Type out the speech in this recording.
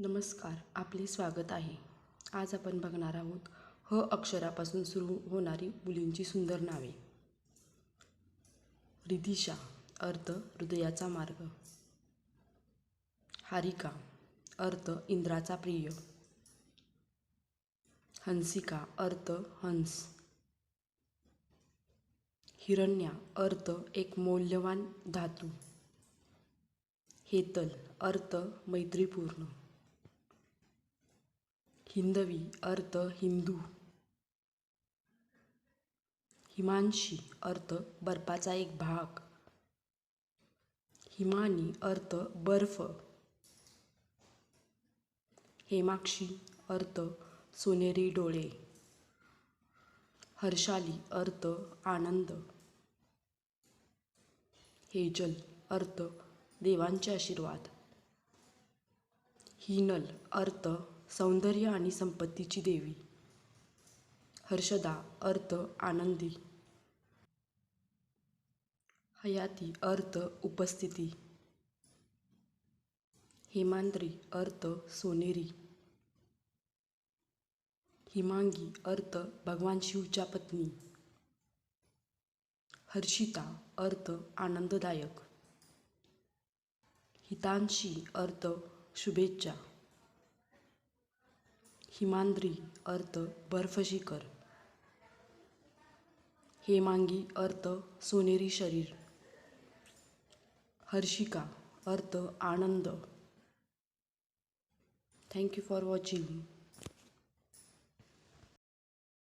नमस्कार आपले स्वागत आहे. आज आपण बघणार आहोत ह अक्षरापासून सुरू होणारी मुलींची सुंदर नावे. रिधिशा अर्थ हृदयाचा मार्ग. हारिका अर्थ इंद्राचा प्रिय. हंसिका अर्थ हंस. हिरण्या अर्थ एक मौल्यवान धातू. हेतल अर्थ मैत्रीपूर्ण. हिंदवी अर्थ हिंदू. हिमांशी अर्थ बर्फाचा एक भाग. हिमानी अर्थ बर्फ. हेमाक्षी अर्थ सोनेरी डोळे. हर्षाली अर्थ आनंद. हेजल अर्थ देवांचे आशीर्वाद. हिनल अर्थ सौंदर्य आणि संपत्तीची देवी. हर्षदा अर्थ आनंदी. हयाती अर्थ उपस्थिती. हेमांद्री अर्थ सोनेरी. हिमांगी अर्थ भगवान शिवच्या पत्नी. हर्षिता अर्थ आनंददायक. हितांशी अर्थ शुभेच्छा. हिमांद्री अर्थ बर्फशिखर हेमांगी अर्थ सोनेरी शरीर. हर्षिका अर्थ आनंद. Thank you for watching